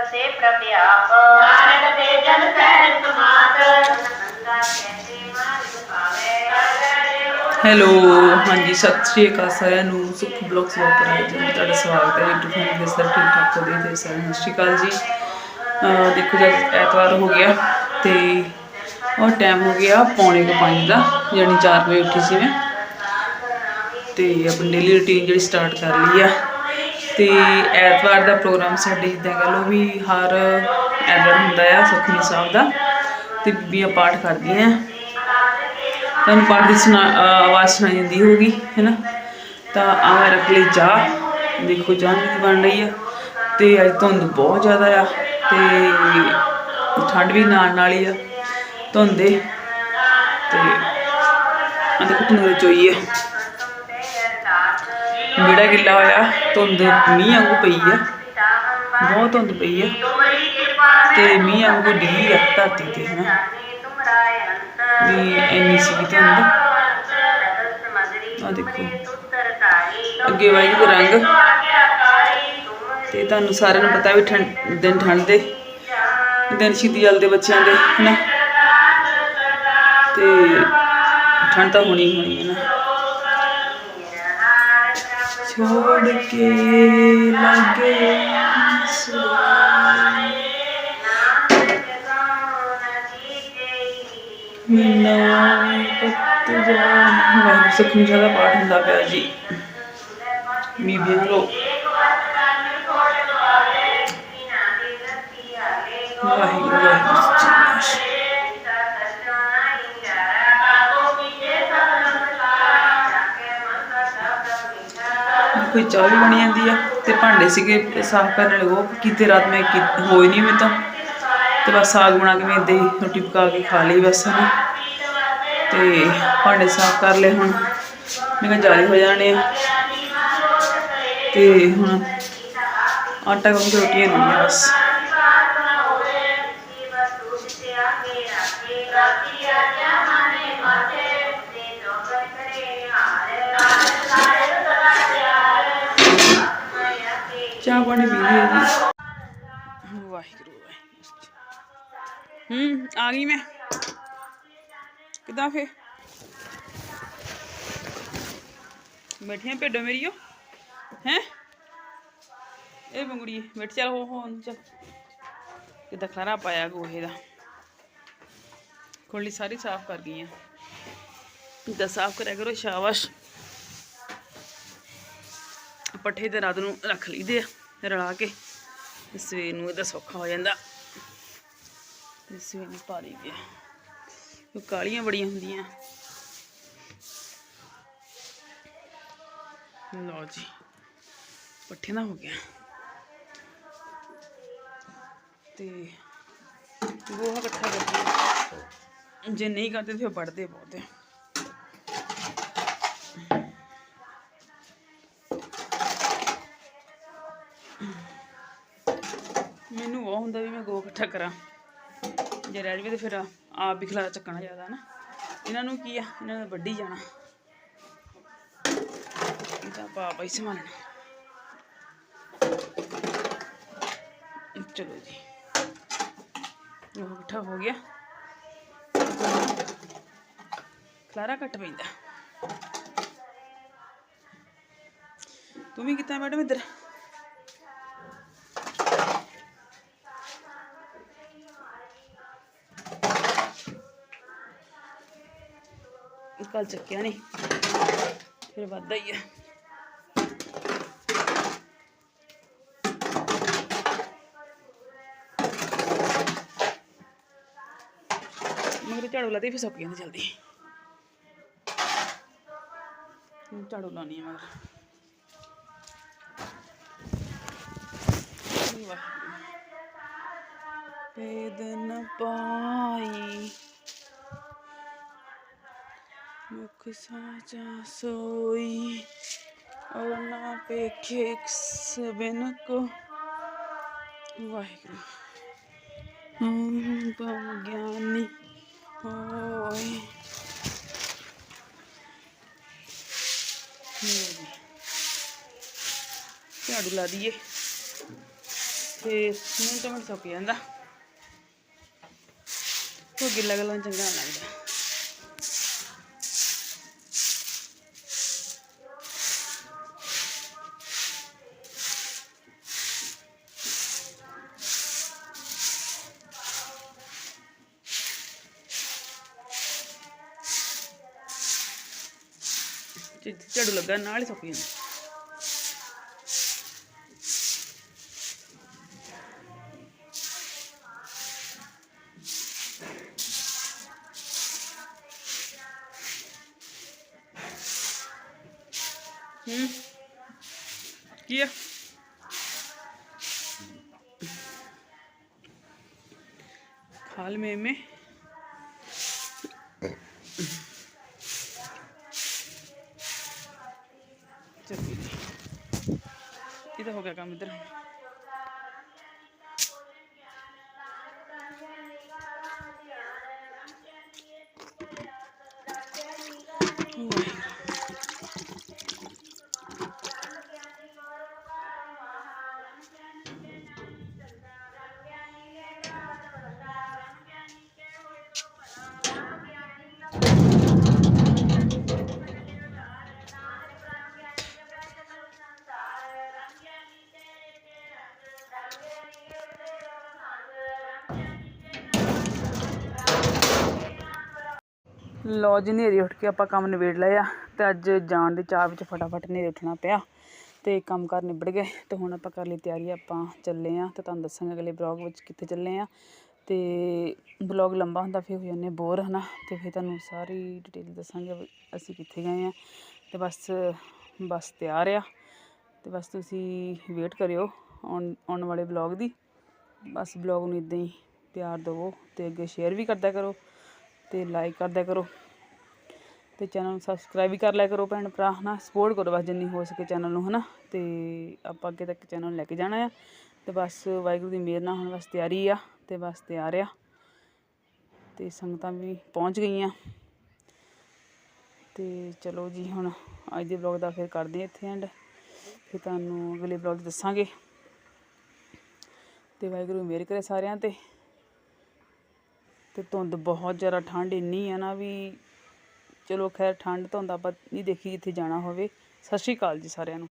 ਵਸੇ ਪ੍ਰਭ ਆਪ। ਨਾਨਕ ਤੇ ਜਨ ਸਹਿਜ ਸਮਾਤ। ਮਾਰਗ ਪਾਵੇ। ਹੈਲੋ ਹਾਂਜੀ ਸਤਿ ਸ਼੍ਰੀ ਅਕਾਲ ਸਾਰਿਆਂ ਨੂੰ। ਸੁਖ ਬਲੌਗਸ ਵਾਪਰ ਜੀ। ਤੁਹਾਡਾ ਸਵਾਗਤ ਹੈ YouTube ਫੈਮਿਲੀ ਦੇ ਸਾਰੇ ਠੀਕ ਠਾਕ ਹੋ ਦੇ ਸਾਰਿਆਂ ਨੂੰ ਸਤਿ ਸ਼੍ਰੀ ਅਕਾਲ ਜੀ। ਦੇਖੋ ਜਦ ਐਤਵਾਰ ਹੋ ਗਿਆ ਤੇ ਉਹ ਟਾਈਮ ਹੋ ਗਿਆ ਪੌਣੇ ਕੁ ਪੰਜ ਦਾ ਯਾਨੀ 4 ਵਜੇ ਉੱਠੀ ਸੀ ਮੈਂ। ਤੇ ਆਪਣੀ ਡੇਲੀ ਰੁਟੀਨ ਜਿਹੜੀ ਸਟਾਰਟ ਕਰ ਲਈ ਆ। ਤੇ ਐਤਵਾਰ ਦਾ ਪ੍ਰੋਗਰਾਮ ਸਾਡੇ ਇਦਾਂ ਕਹ ਲਓ ਵੀ ਹਰ ਐਤਵਾਰ ਹੁੰਦਾ ਆ ਸੁਖਮਨੀ ਸਾਹਿਬ ਦਾ ਤੇ ਬੀਬੀਆਂ ਪਾਠ ਕਰਦੀਆਂ ਤੁਹਾਨੂੰ ਪਾਠ ਦੀ ਸੁਣਾ ਆਵਾਜ਼ ਸੁਣਾਈ ਜਾਂਦੀ ਹੋਗੀ ਹੈਨਾ? ਤਾਂ ਆ ਮੈਂ ਰੱਖ ਲਈ ਚਾਹ ਦੇਖੋ ਚਾਹ ਵੀ ਬਣ ਰਹੀ ਆ। ਤੇ ਅੱਜ ਧੁੰਦ ਬਹੁਤ ਜ਼ਿਆਦਾ ਆ ਤੇ ਠੰਡ ਵੀ ਨਾਲ ਨਾਲ ਹੀ ਆ, ਧੁੰਦੇ ਤੇ ਆ ਦੇਖੋ ਤਨੂਰੇ ਚੋਈ ਆ। ਬੇੜਾ ਗਿੱਲਾ ਹੋਇਆ, ਧੁੰਦ ਮੀਂਹ ਵਾਂਗੂ ਪਈ ਆ। ਬਹੁਤ ਧੁੰਦ ਪਈ ਆ। ਤੇ ਮੀਂਹ ਵਾਂਗੂ ਡੀ ਆ, ਧਰਤੀ ਤੇ, ਹੈਨਾ। ਵੀ ਇੰਨੀ ਸੀਗੀ ਧੁੰਦ। ਆ ਦੇਖੋ। ਅੱਗੇ ਵਾਹਿਗੁਰੂ ਰੰਗ। ਤੇ ਤੁਹਾਨੂੰ ਸਾਰਿਆਂ ਨੂੰ ਪਤਾ ਵੀ ਠੰਡ ਦਿਨ ਠੰਡ ਦੇ। ਦਿਨ ਸ਼ਹੀਦੀ ਜਲ ਦੇ ਬੱਚਿਆਂ ਦੇ, ਹਨਾ। ਤੇ ਠੰਡ ਤਾਂ ਹੋਣੀ ਹੋਣੀ ਹੈ ਨਾ। ਛੋੜ ਕੇ ਲੱਗੇ ਮੀਨਾ ਪੱਤ ਵਾਹਿਗੁਰੂ ਸੁਖਮਨੀ ਸਾਹਿਬ ਪਾਠ ਹੁੰਦਾ ਪਿਆ ਜੀ। ਬੀਬੀਆਂ ਲੋ ਵਾਹਿਗੁਰੂ ਵਾਹਿਗੁਰੂ ਕੋਈ ਚਾਹ ਵੀ ਬਣੀ ਜਾਂਦੀ ਆ ਤੇ ਭਾਂਡੇ ਸੀਗੇ ਸਾਫ਼ ਕਰਨ ਵਾਲੇ, ਉਹ ਕੀਤੇ ਰਾਤ ਮੈਂ ਕੀ- ਹੋਏ ਨਹੀਂ ਮੇਰੇ ਤੋਂ। ਤੇ ਬਸ ਸਾਗ ਬਣਾ ਕੇ ਮੈਂ ਏਦਾਂ ਹੀ ਰੋਟੀ ਪਕਾ ਕੇ ਖਾ ਲਈ ਬਸ ਹਨਾ ਤੇ ਭਾਂਡੇ ਸਾਫ਼ ਕਰ ਲਏ ਹੁਣ। ਮੈਂ ਕਿਹਾ ਜਾਲੀ ਹੋ ਜਾਣੇ ਆ। ਤੇ ਹੁਣ ਆਟਾ ਗੁੰਨ ਕੇ ਰੋਟੀਆਂ ਲਾਉਣੀਆਂ ਬਸ। ਚਾਹ ਪਾਣੀ ਪੀ ਲਈ ਜੀ ਵਾਹਿਗੁਰੂ ਵਾਹਿਗੁਰੂ। ਹੂੰ, ਆ ਗਈ ਮੈਂ। ਕਿਦਾਂ ਫੇ ਬੈਠੀਆਂ ਭੇਡੋ ਮੇਰੀਓ ਹੈ? ਇਹ ਬੰਗੜੀ ਬੈਠ ਚੱਲ, ਹੋ ਹੋ, ਚੱਲ। ਕਿਦਾਂ ਖਲਾਰਾ ਪਾਇਆ ਗੋਹੇ ਦਾ। ਖੋਲੀ ਸਾਰੀ ਸਾਫ਼ ਕਰ ਗਈ ਆ ਤਾਂ ਸਾਫ਼ ਕਰਿਆ ਕਰੋ, ਸ਼ਾਬਾਸ਼। ਪੱਠੇ ਤੇ ਰਾਤ ਨੂੰ ਰੱਖ ਲਈਦੇ ਆ। ਰਲਾ ਕੇ ਸਵੇਰ ਨੂੰ ਇਹਦਾ ਸੌਖਾ ਹੋ ਜਾਂਦਾ। ਤੇ ਸਵੇਰ ਨੂੰ ਪਾ ਗਿਆ ਆ। ਉਹ ਕਾਲੀਆਂ ਬੜੀਆਂ ਹੁੰਦੀਆਂ। ਲਓ ਜੀ, ਪੱਠੇ ਦਾ ਹੋ ਗਿਆ। ਤੇ ਗੋਹਾ ਇਕੱਠਾ ਕਰਦੇ ਜੇ ਨਹੀਂ ਕਰਦੇ ਤੇ ਫਿਰ ਵੱਢਦੇ ਬਹੁਤ ਆ। ਹੁੰਦਾ ਵੀ ਮੈਂ ਗੋ ਇਕੱਠਾ ਕਰਾਂ। ਜੇ ਰਹਿ ਜਾਵੇ ਤੇ ਫਿਰ ਆਪ ਵੀ ਖਲਾਰਾ ਚੱਕਣਾ ਜ਼ਿਆਦਾ ਨਾ। ਇਹਨਾਂ ਨੂੰ ਕੀ ਆ? ਇਹਨਾਂ ਨੇ ਵੱਢੀ ਜਾਣਾ। ਇਹ ਤਾਂ ਪਾਪਾ ਹੀ ਸੰਭਾਲਣਾ ਚਲੋ ਜੀ। ਉਹ ਇਕੱਠਾ ਹੋ ਗਿਆ। ਖਲਾਰਾ ਘੱਟ ਪੈਂਦਾ। ਤੂੰ ਵੀ ਕੀਤਾ ਮੈਡਮ ਇੱਧਰ? ਕੱਲ ਚੱਕਿਆ ਨਹੀਂ ਫਿਰ ਵੱਧਦਾ ਹੀ ਆ। ਮਗਰ ਝਾੜੂ ਲਾਤੀ, ਫਿਰ ਸੁੱਕ ਜਾਂਦੀ ਜਲਦੀ। ਝਾੜੂ ਲਾਉਣੀ ਆ ਮਗਰ। ਵਾਹਿਗੁਰੂ ਪੇਦ ਪਾਈ। ਮੁਖ ਸਾਚਾ ਸੋਈ। ਔਰ ਨਾ ਪੇਖੇ ਸਬਨ ਕੋ। ਵਾਹਿਗੁਰੂ ਓਮ ਝਾੜੂ ਲਾ ਦਈਏ। ਤੇ ਮਿੰਟ ਮਿੰਟ ਸੁੱਕ ਜਾਂਦਾ। ਉਹ ਗਿੱਲਾ ਗਿੱਲਾ ਚੰਗਾ ਲੱਗਦਾ। ਝਾੜੂ ਲੱਗਾ ਨਾਲ ਹੀ ਸੁੱਕ ਜਾਂਦਾ ਹੂੰ ਕੀ ਆ ਖਾਲ ਮੇ ਮੇ ਚੱਲੀ ਇਹ ਤਾਂ ਹੋ ਗਿਆ ਕੰਮ ਇਧਰ। ਲੋ ਜੀ, ਹਨੇਰੀ ਉੱਠ ਕੇ ਆਪਾਂ ਕੰਮ ਨਿਬੇੜ ਲਏ ਆ ਤੇ ਅੱਜ ਜਾਣ ਦੇ ਚਾਹ ਵਿੱਚ ਫਟਾਫਟ ਹਨੇਰੇ ਉੱਠਣਾ ਪਿਆ ਤੇ ਕੰਮ ਕਾਰ ਨਿਬੜ ਗਏ ਤੇ ਹੁਣ ਆਪਾਂ ਕਰ ਲਈ ਤਿਆਰੀ ਆਪਾਂ ਚੱਲੇ ਆ ਤੇ ਤੁਹਾਨੂੰ ਦੱਸਾਂਗੇ ਅਗਲੇ ਬਲੌਗ ਵਿੱਚ ਕਿੱਥੇ ਚੱਲੇ ਆ ਤੇ ਬਲੌਗ ਲੰਬਾ ਹੁੰਦਾ, ਫਿਰ ਹੋ ਜਾਂਦੇ ਬੋਰ ਹਨਾ? ਤੇ ਫਿਰ ਤੁਹਾਨੂੰ ਸਾਰੀ ਡਿਟੇਲ ਦੱਸਾਂਗੇ ਅਸੀਂ ਕਿੱਥੇ ਗਏ ਆ ਤੇ ਬਸ ਬਸ ਤਿਆਰ ਆ ਤੇ ਬਸ ਤੁਸੀਂ ਵੇਟ ਕਰਿਓ। ਆਉਣ ਆਉਣ ਵਾਲੇ ਬਲੌਗ ਦੀ। ਬਸ ਬਲੌਗ ਨੂੰ ਇਦਾਂ ਹੀ ਪਿਆਰ ਦਿਵੋ ਤੇ ਅੱਗੇ ਸ਼ੇਅਰ ਵੀ ਕਰਦਾ ਕਰੋ ਤੇ ਲਾਈਕ ਕਰਦਾ ਕਰੋ ਤੇ ਚੈਨਲ ਨੂੰ ਸਬਸਕ੍ਰਾਈਬ ਵੀ ਕਰ ਲਿਆ ਕਰੋ ਭੈਣ ਭਰਾ, ਹਨਾ? ਸਪੋਰਟ ਕਰੋ ਬਸ ਜਿੰਨੀ ਹੋ ਸਕੇ ਚੈਨਲ ਨੂੰ, ਹਨਾ? ਤੇ ਆਪਾਂ ਅੱਗੇ ਤੱਕ ਚੈਨਲ ਲੈ ਕੇ ਜਾਣਾ ਆ। ਤੇ ਬਸ ਵਾਹਿਗੁਰੂ ਦੀ ਮਿਹਰ ਨਾਲ ਹੁਣ ਬਸ ਤਿਆਰੀ ਆ ਤੇ ਬਸ ਤਿਆਰ ਆ। ਤੇ ਸੰਗਤਾਂ ਵੀ ਪਹੁੰਚ ਗਈਆਂ। ਤੇ ਚਲੋ ਜੀ, ਹੁਣ ਅੱਜ ਦੇ ਵਲੌਗ ਦਾ ਫਿਰ ਕਰਦੇ ਹਾਂ ਇੱਥੇ ਐਂਡ ਫਿਰ ਤੁਹਾਨੂੰ ਅਗਲੇ ਵਲੌਗ ਦੱਸਾਂਗੇ। ਤੇ ਵਾਹਿਗੁਰੂ ਮਿਹਰ ਕਰੇ ਸਾਰਿਆਂ ਤੇ। ਤੇ ਧੁੰਦ ਬਹੁਤ ਜ਼ਿਆਦਾ ਠੰਡ ਇੰਨੀ ਆ ਨਾ ਵੀ ਚਲੋ ਖੈਰ ਠੰਡ ਧੁੰਦ ਆਪਾਂ ਨਹੀਂ ਦੇਖੀ ਜਿੱਥੇ ਜਾਣਾ ਹੋਵੇ। ਸਤਿ ਸ਼੍ਰੀ ਅਕਾਲ ਜੀ ਸਾਰਿਆਂ ਨੂੰ।